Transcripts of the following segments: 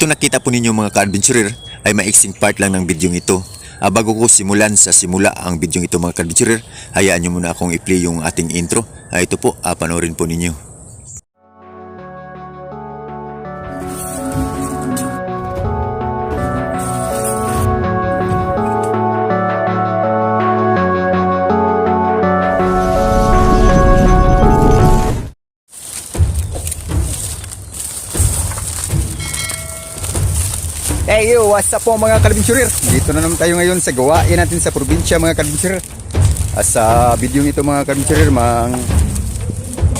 Ito nakita po ninyo mga ka-adventurer ay maiksing part lang ng bidyong ito. Ah, bago ko simulan sa simula ang bidyong ito mga ka-adventurer, hayaan nyo muna akong i-play yung ating intro. Ah, ito po, ah, panoorin po ninyo. Up po mga kalbinsurer? Dito na naman tayo ngayon sa gawain natin sa probinsya mga kalbinsurer. At sa video ito mga kalbinsurer, mang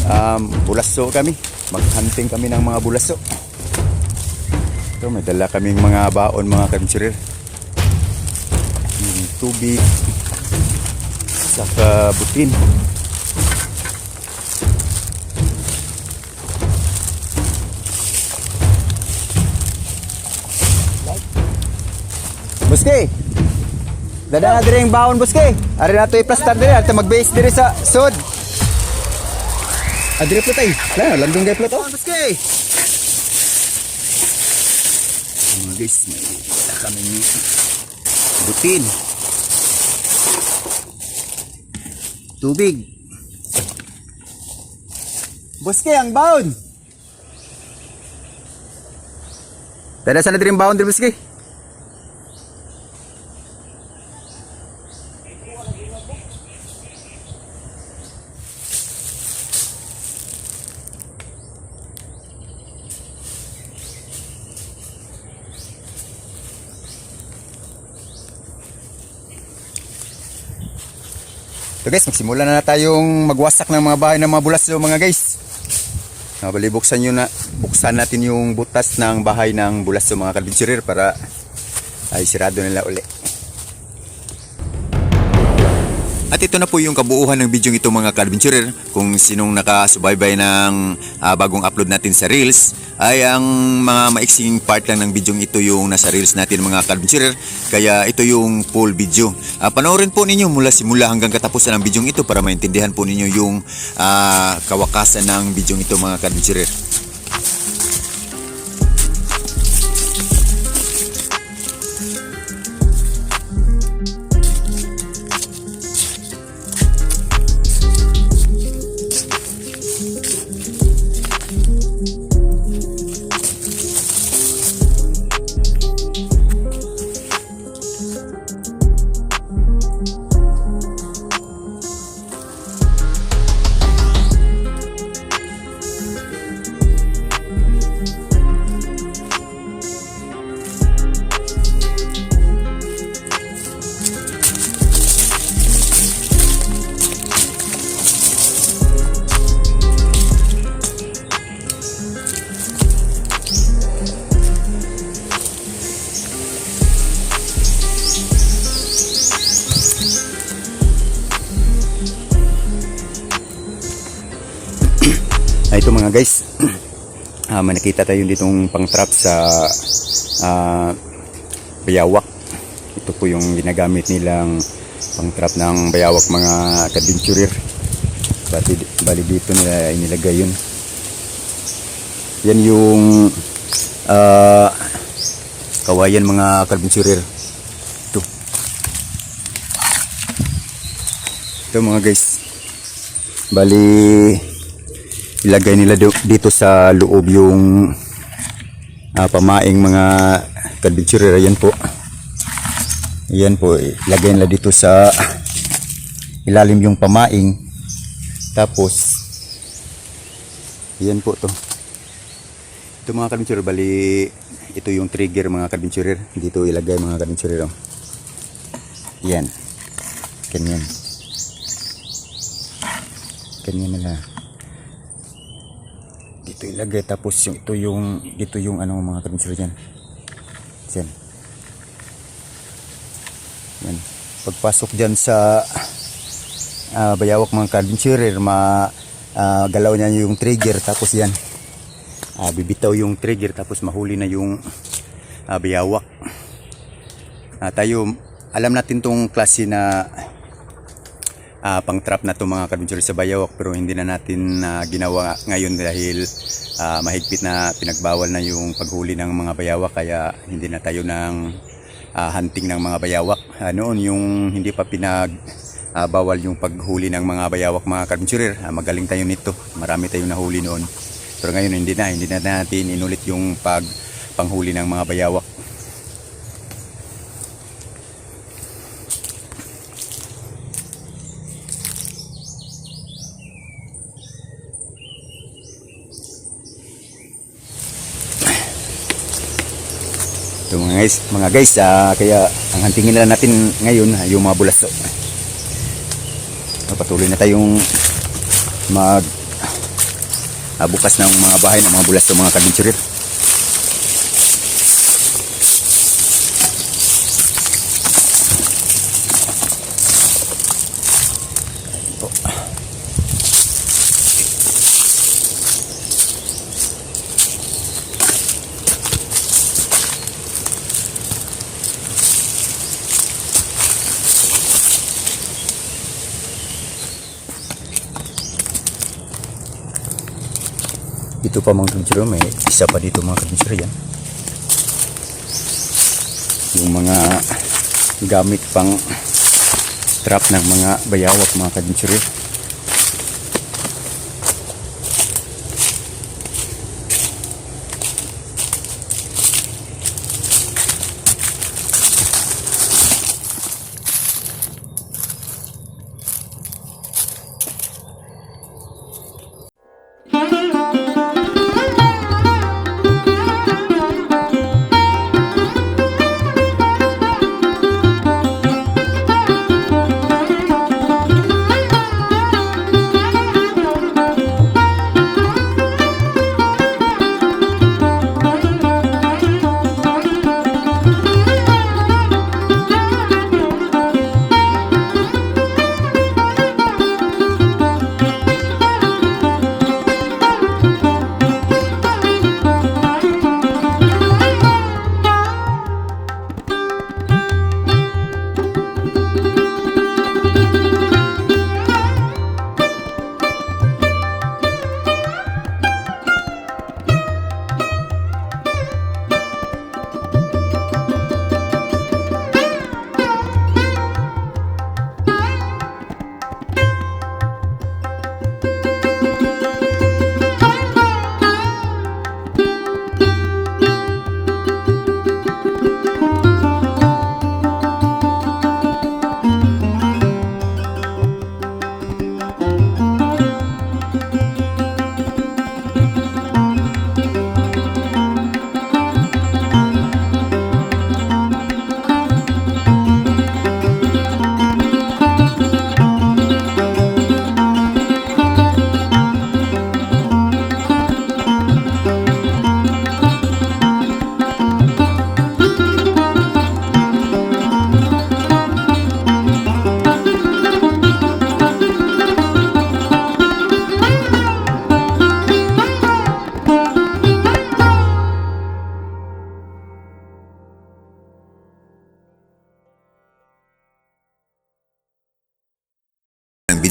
um, bulaso kami. Maghunting kami ng mga bulaso. Ito, may dala kaming mga baon mga kalbinsurer. Yung tubig, saka butin. Buski! Dada na diri ang baon, Buski. Ari na to i-plastar diri at mag-base diri sa sud. Adiri po tay. Lang, landong gay plato. Buski. Mga guys, may isa kami butin. Tubig. Buski, ang baon. Dada sana diri ang baon diri, Buski. So guys, magsimula na, na tayong magwasak ng mga bahay ng mga bulas mga guys. Uh, bali, buksan, nyo na, buksan natin yung butas ng bahay ng bulas mga kadventurer para ay sirado nila uli. At ito na po yung kabuuhan ng bidyong ito mga ka-adventurer. Kung sinong nakasubaybay ng ah, bagong upload natin sa Reels, ay ang mga maiksing part lang ng bidyong ito yung nasa Reels natin mga ka-adventurer. Kaya ito yung full video. Ah, panoorin po ninyo mula simula hanggang katapusan ng bidyong ito para maintindihan po ninyo yung ah, kawakasan ng bidyong ito mga ka-adventurer. Ah, may nakita tayo ditong pang-trap sa ah, bayawak. Ito po yung ginagamit nilang pang-trap ng bayawak mga kadventurer. Bali, bali dito nila inilagay yun. Yan yung ah, kawayan mga kadventurer. Ito. Ito mga guys. Bali, ilagay nila dito sa loob yung ah, pamaing mga kadventurer ayan po. Ayan po. Ilagay nila dito sa ilalim yung pamaing. Tapos ayan po to. Ito mga kadventurer bali ito yung trigger mga kadventurer dito ilagay mga kadventurer oh. yan ganyan. Ganyan nila dito ilagay tapos yung ito yung dito yung ano mga kabinser dyan. Dyan yan. Pagpasok dyan sa ah, bayawak mga kabinserer ma ah, galaw niya yung trigger tapos yan. Ah, bibitaw yung trigger tapos mahuli na yung ah, bayawak. Ah, tayo alam natin tong klase na ah, pang trap na to mga kabinserer sa bayawak pero hindi na natin ah, ginawa ngayon dahil ah, mahigpit na pinagbawal na yung paghuli ng mga bayawak kaya hindi na tayo ng ah, hunting ng mga bayawak. Ah, noon yung hindi pa pinag ah, bawal yung paghuli ng mga bayawak mga karmchurer. Ah, magaling tayo nito. Marami tayong nahuli noon. Pero ngayon hindi na, hindi na natin inulit yung pag panghuli ng mga bayawak. Guys, mga guys, ah, kaya ang hantingin na natin ngayon ah, yung mga bulasto. Ah, Patuloy na tayong mag ah, bukas ng mga bahay ng mga bulasto mga kadventurer. Dito pa mga kadventurer, may isa pa dito mga kadventurer yan. Yung mga gamit pang trap ng mga bayawak mga kadventurer.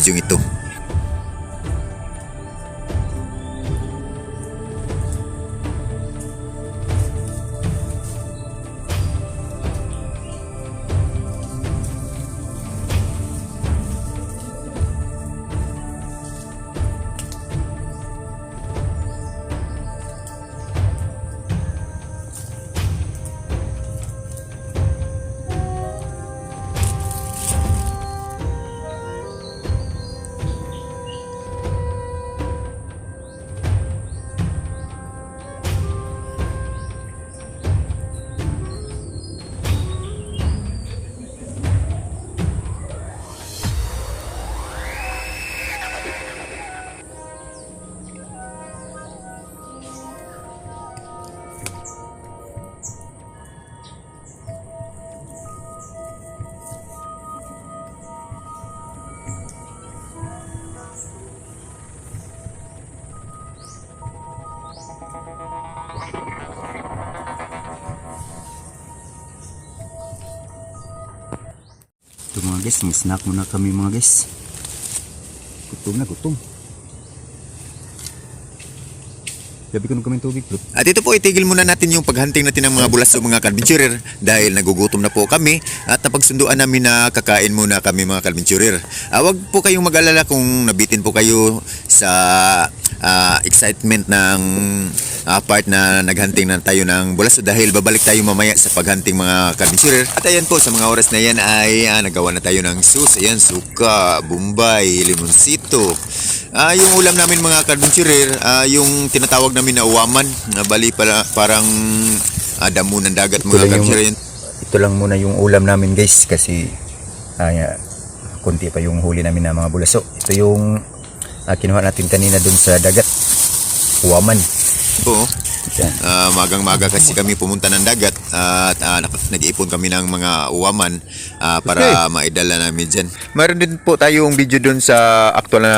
Ang video guys, mag-snack muna kami mga guys. Gutom na gutom. Gabi ko nung kaming tubig, bro. At ito po, itigil muna natin yung paghunting natin ng mga bulas o mga kadventurer dahil nagugutom na po kami at napagsunduan namin na kakain muna kami mga kadventurer. Ah, wag po kayong mag-alala kung nabitin po kayo sa ah, excitement ng ah, part na naghunting na tayo ng bulas dahil babalik tayo mamaya sa paghunting mga kadventurer. At ayan po, sa mga oras na yan ay ah, nagawa na tayo ng sus. Ayan, suka, bumbay, limonsito. Ah, yung ulam namin mga kadventurer, ah, yung tinatawag namin na uwaman, na bali para, parang ah, damo ng dagat Ito mga lang yung-. Ito lang muna yung ulam namin guys kasi ah, konti pa yung huli namin na mga bulaso. Ito yung ah, kinuha natin kanina dun sa dagat. Uwaman. Po, Yan. ah, magang-maga kasi kami pumunta ng dagat at ah, nak- nag-iipon kami ng mga uwaman ah, para maidala namin dyan. Mayroon din po tayong video dun sa actual na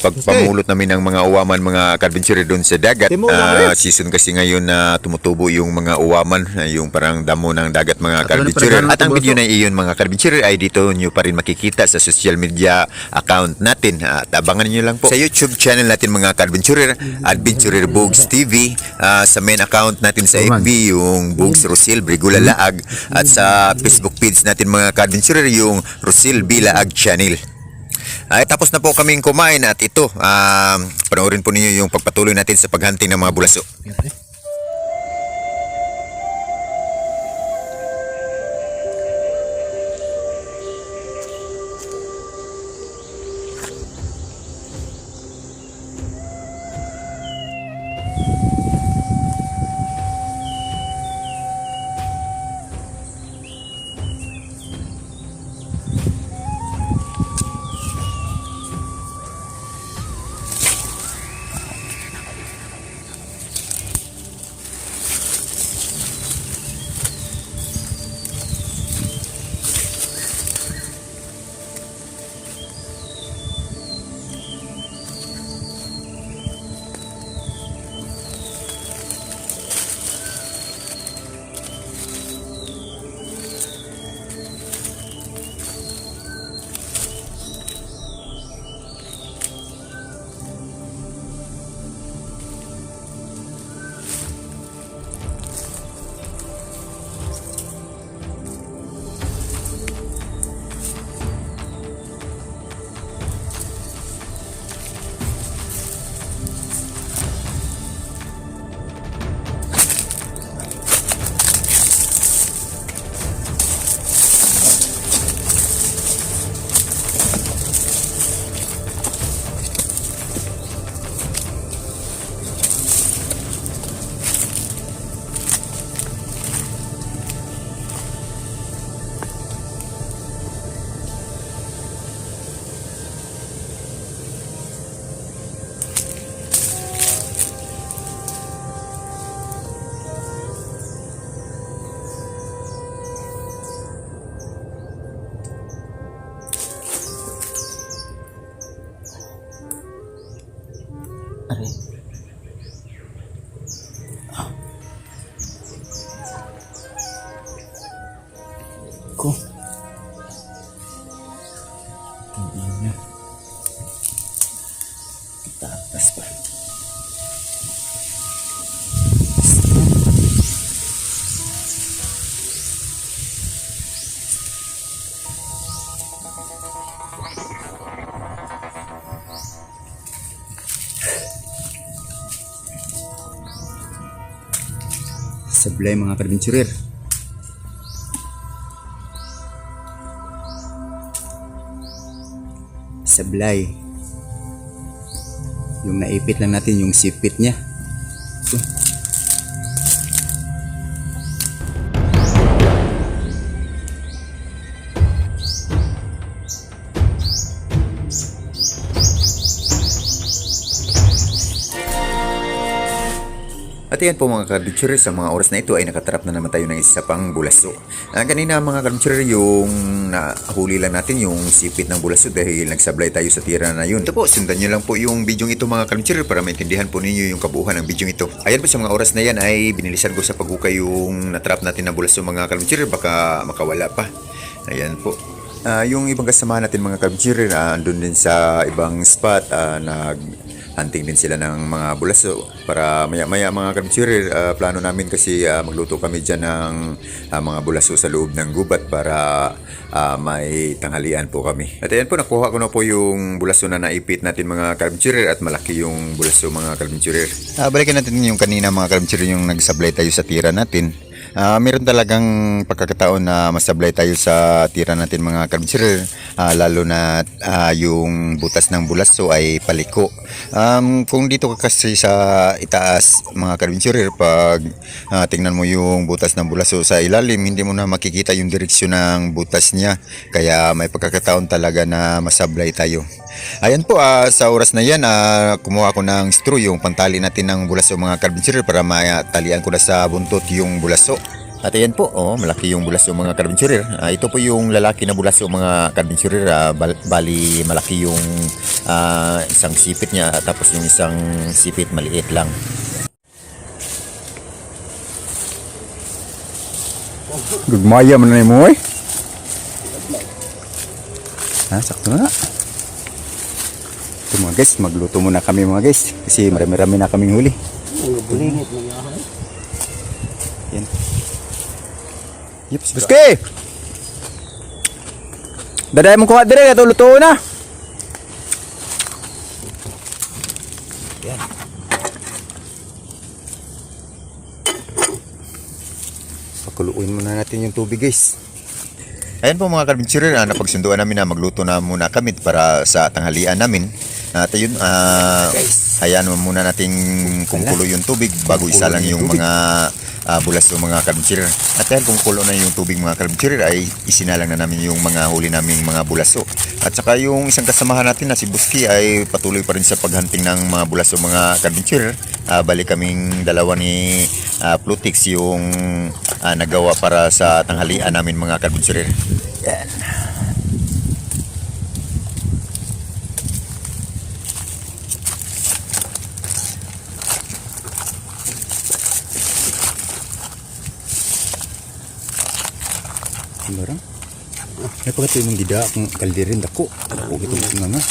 pagpamulot namin ng mga uwaman, mga kadventurer dun sa dagat. Lawrence. season kasi ngayon na tumutubo yung mga uwaman, ah, yung parang damo ng dagat mga wala pa At ang video na iyon mga kadventurer ay dito nyo pa rin makikita sa social media account natin. At abangan nyo lang po sa YouTube channel natin mga kadventurer, Adventurer Bogs TV. ah, sa main account natin sa. FB yung Bogs Rosil Brigula Laag. At sa Facebook page natin mga kadventurer yung Rosil Bilaag Channel. Ay, tapos na po kaming kumain at ito, um, panoorin po ninyo yung pagpatuloy natin sa paghunting ng mga bulaso. Sablay mga kadventurer. sablay. Yung naipit lang natin yung sipit niya. At yan po mga kadventurer, sa mga oras na ito ay nakatarap na naman tayo ng isa pang bulaso. Ah, kanina mga kadventurer, yung nahuli lang natin yung sipit ng bulaso dahil nagsablay tayo sa tira na yun. Ito po, sundan nyo lang po yung video ito mga kadventurer para maintindihan po ninyo yung kabuuhan ng video ito. Ayan po sa mga oras na yan ay binilisan ko sa paghukay yung natrap natin na bulaso mga kadventurer, baka makawala pa. Ayan po. Ah, yung ibang kasama natin mga kadventurer, ah, andun din sa ibang spot, ah, nag hunting din sila ng mga bulaso para maya-maya mga kabinsurer, ah, plano namin kasi ah, magluto kami dyan ng ah, mga bulaso sa loob ng gubat para ah, may tanghalian po kami. At ayan po, nakuha ko na po yung bulaso na naipit natin mga kabinsurer at malaki yung bulaso mga kabinsurer. Ah, balikan natin yung kanina mga kalamtsuri yung nagsablay tayo sa tira natin. Ah, meron talagang pagkakataon na masablay tayo sa tira natin mga kalamtsuri. Ah, lalo na ah, yung butas ng bulaso ay paliko. Um, kung dito ka kasi sa itaas mga kalamtsuri, pag ah, tingnan mo yung butas ng bulaso sa ilalim, hindi mo na makikita yung direksyon ng butas niya. Kaya may pagkakataon talaga na masablay tayo. Ayan po, ah, sa oras na yan, ah, kumuha ko ng straw, yung pantali natin ng bulaso mga carpenter para matalian ko na sa buntot yung bulaso. At ayan po, oh, malaki yung bulaso mga carpenter. Ah, ito po yung lalaki na bulaso mga carpenter. Ah, bal- bali, malaki yung ah, isang sipit niya tapos yung isang sipit maliit lang. Gugmaya mo na mo eh. Ha, sakto na. Ito mga guys, magluto muna kami mga guys. Kasi marami-rami na kaming huli. Bulingit niya. Yan. Yips, Buski! Daday mong kuha dire, ito luto na. Pakuluin muna natin yung tubig guys. Ayan po mga kabinsirer, ah, napagsunduan namin na magluto na muna kami para sa tanghalian namin. At ayun, ah, hayaan mo muna natin kumukulo yung tubig bago isa lang yung mga ah, bulas ng mga kabinsirer. At yan, kung kulo na yung tubig mga kabinsirer ay isinalang na namin yung mga huli naming mga bulaso. At saka yung isang kasamahan natin na si Buski ay patuloy pa rin sa paghunting ng mga bulaso mga kabinsirer. Ah, balik kaming dalawa ni ah, Plutix yung ah, nagawa para sa tanghalian namin mga kabinsirer. Yan. Barang. May pagkati mong gida kung kaldirin dako. Dako gitu nga nga.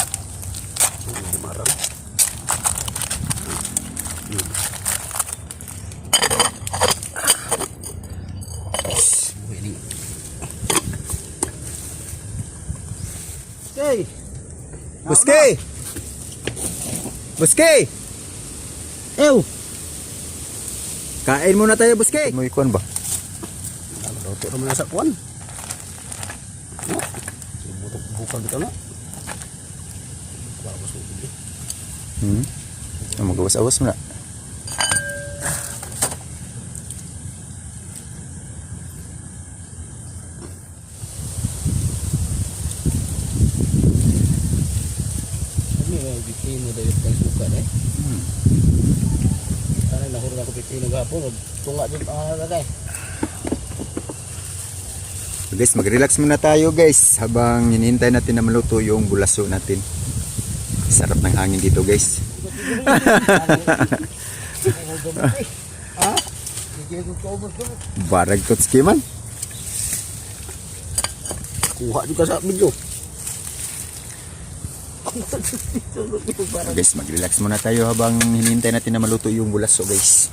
Hey! Buski! Buski! Ew! Kain muna tayo, Buski. Mo ikuan ba? Luto naman na sa kuwan. No? Butok bukal dito na. Bawas mo dito. Hmm. Oh, magawas-awas mo na. Ano yung bitin mo dahil ng suka eh? Hmm. Sana nahuro na ko bitin ng hapon. Tunga din ang lagay. Guys, mag-relax muna tayo guys habang hinihintay natin na maluto yung bulaso natin. Sarap ng hangin dito guys. Barag totski man. Kuha di ka sa video. Guys, mag-relax muna tayo habang hinihintay natin na maluto yung bulaso guys.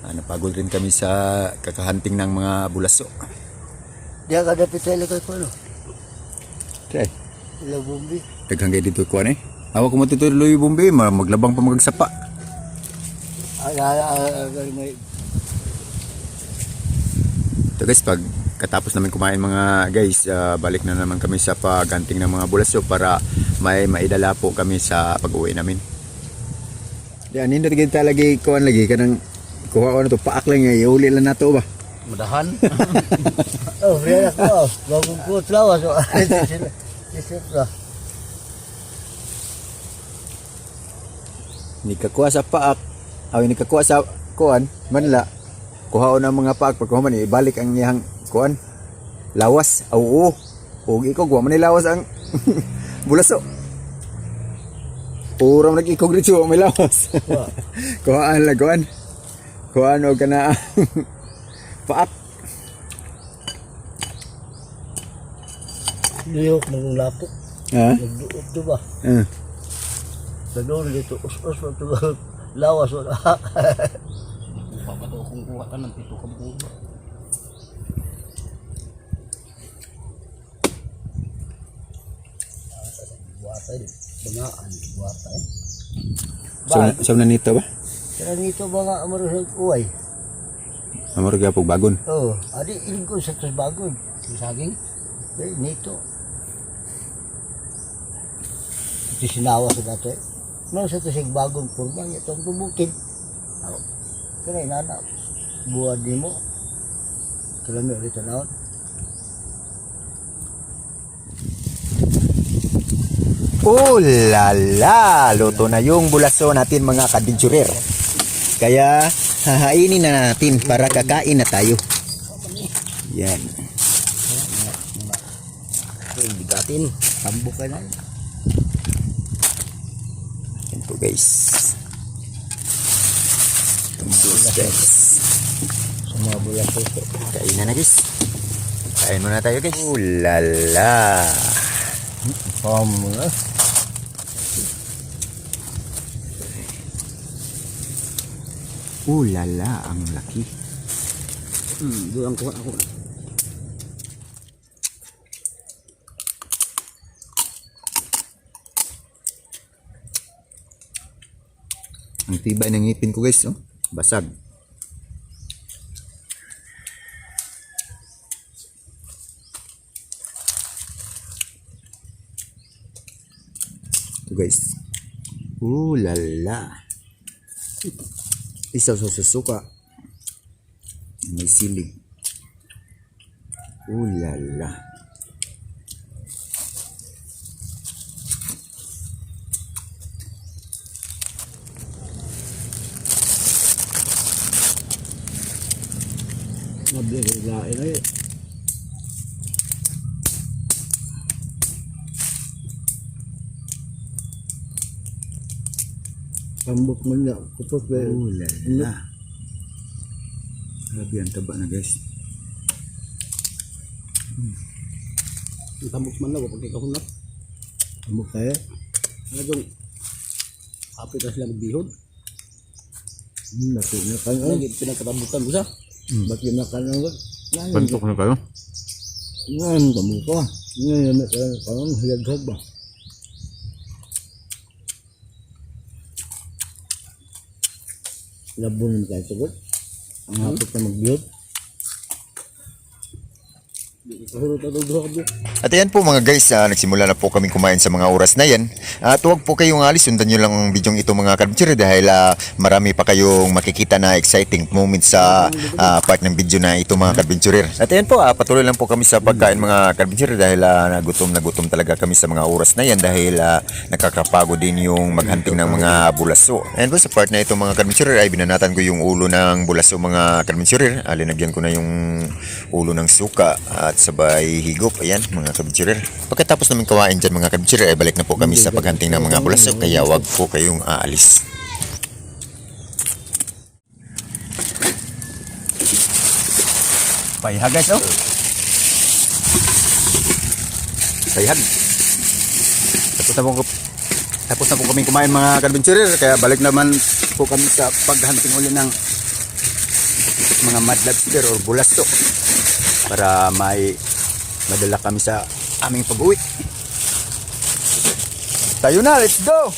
Ah, napagod rin kami sa kakahunting ng mga bulaso. Dia ka dapat tele ko ano. Okay. Ila bumbi. Daghang gay dito kuan eh. Awa ko matutuloy yung bombe, ma- maglabang pa magagsapa. So guys, pag katapos namin kumain mga guys, ah, balik na naman kami sa paganting ng mga bulaso para may maidala po kami sa pag-uwi namin. Di anin na kita lagi kanang kuha ko na to paak lang nga iuli lang nato ba. Madahan. oh, real ako. Bagong ko lawas. So, Isip ka. Ni kakuha sa paak, aw ni kakuha sa kuan manla. Kuha na mga paak pag kuha man ibalik ang iyang kuan. Lawas, aw oo. Og ikaw kuha man lawas ang bulaso. Puro man nag-ikog dito may lawas. kuhaan lang kuhan. Kuhaan og kana paak. Liyok ng lapok. Ha? Nagduot do ba? Uh. Tanong dito, us-us mo ito. Lawas mo na. Papato akong kuha ka ng pito ka buo. Buhatay. Bangaan. Buhatay. So, so nanito ba? Kaya nito mga amarusang kuway. Amor gyapon bagon. Oh, adi iling ko sa. Yung saging. Eh, nito. Ito sinawa sa dato eh. Nung sa tos bagong niya itong tubukid. Ako. Kaya inana. Buwan ni mo. Kaya mo ulit na Oh la la! Luto na yung bulaso natin mga kadventurer. Kaya hahainin na natin para kakain na tayo. Yan. Okay, bigatin. Tambo ka na. Yan po guys. Tumulong guys. Bulas ito. Kain na na guys. Kain muna tayo guys. Oh la la! Paham mo na. Oh la la! Ang laki. Hmm, doon ang kuha ako. Ang tibay ng ngipin ko guys. Oh. Basag. Ito guys. Ooh la la. Isa sa susuka. May silig. Ooh la la. Mabigay na eh. Tambok mo niya. Kupos ba yun? Ooh la la. Grabe ang taba na guys. Ang tambok man lang, pag ikaw hunap. Tambok kaya? Nagong, apit na sila magbihod. Hmm, laki na ka na. Lagi pinagkatambukan ko sa. Laki na ka na. Bantok na kayo? Ngayon, tambok ka. Ngayon, na ka na. Parang hilaghag ba? Labo naman tayo sagot. Ang hapot na magbiyot. At ayan po mga guys, ah, nagsimula na po kami kumain sa mga oras na yan. At huwag po kayong alis, sundan nyo lang ang bidyong ito mga kadventure dahil ah, marami pa kayong makikita na exciting moments sa ah, part ng video na ito mga kadventurer. At ayan po, ah, patuloy lang po kami sa pagkain mga kadventurer dahil ah, nagutom na gutom talaga kami sa mga oras na yan dahil ah, nakakapagod din yung maghunting ng mga bulaso. And po sa part na ito mga kadventurer ay binanatan ko yung ulo ng bulaso mga kadventurer. Ah, linagyan ko na yung ulo ng suka at sabay higop. Ayan mga kadventurer. Pagkatapos namin kawain dyan mga kadventurer ay balik na po kami sa paghunting ng mga bulaso kaya wag po kayong aalis. Payhag guys, oh. Payhag. Tapos na po, tapos na po kami kumain mga kadventurer, kaya balik naman po kami sa paghunting uli ng mga mud lobster or bulasto para may madala kami sa aming pag-uwi. Tayo na, let's go!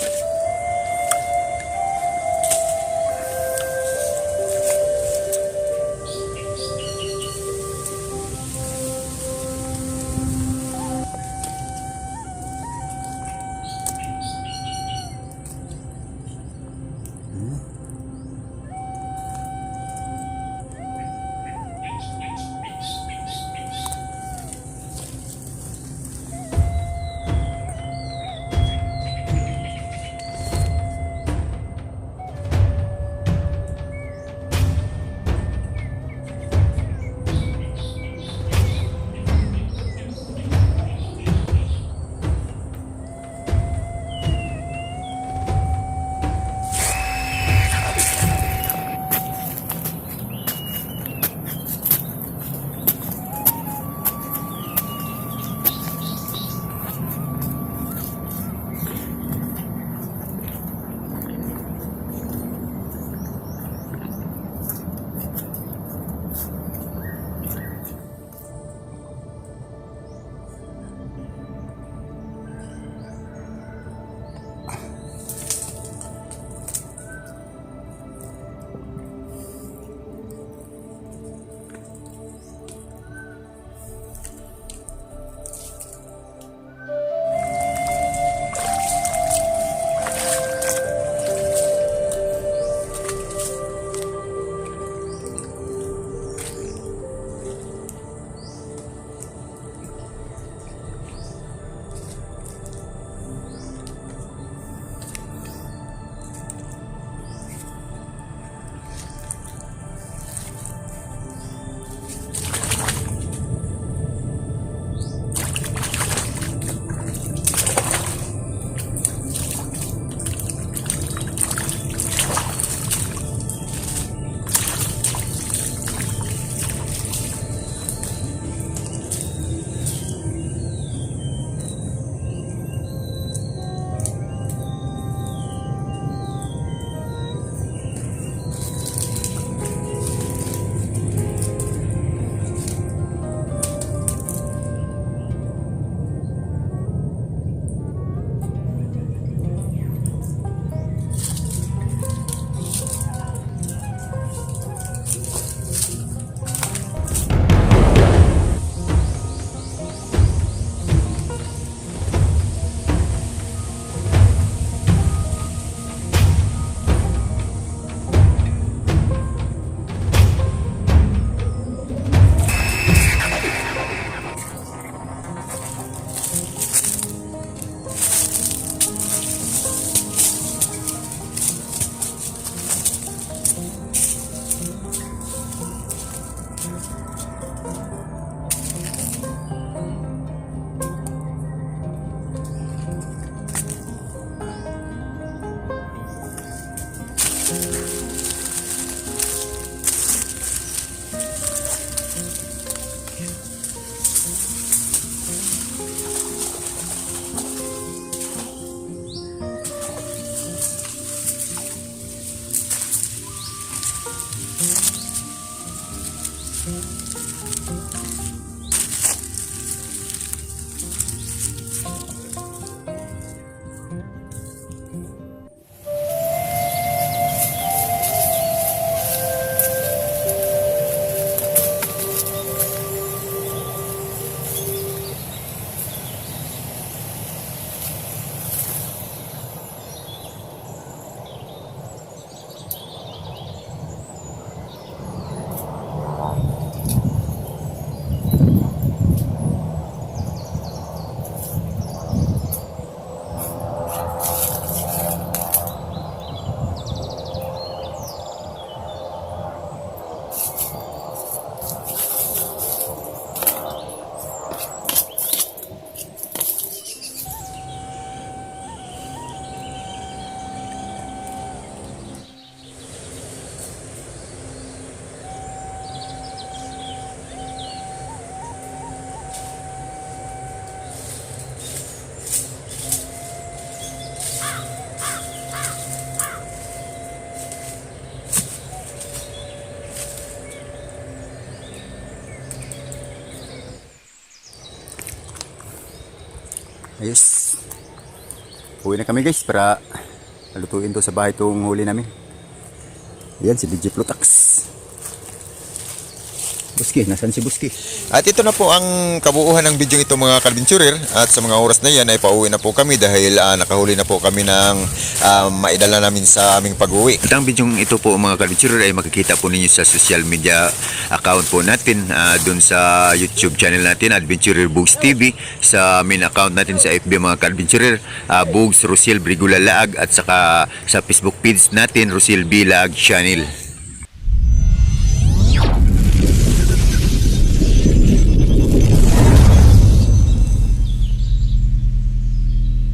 Ayos. Uwi na kami guys para lutuin to sa bahay itong huli namin. Yan si DJ Plutax. Buski, nasan si Buski? At ito na po ang kabuuhan ng video ito mga kalbinsurer at sa mga oras na yan ay pauwi na po kami dahil ah, nakahuli na po kami ng ah, maidala namin sa aming pag-uwi. At ang video ito po mga kalbinsurer ay makikita po ninyo sa social media account po natin ah, dun sa YouTube channel natin Adventurer Bugs TV sa main account natin sa FB mga kalbinsurer uh, Bugs Rosel Brigula Laag at saka sa Facebook page natin Rosel Bilag Channel.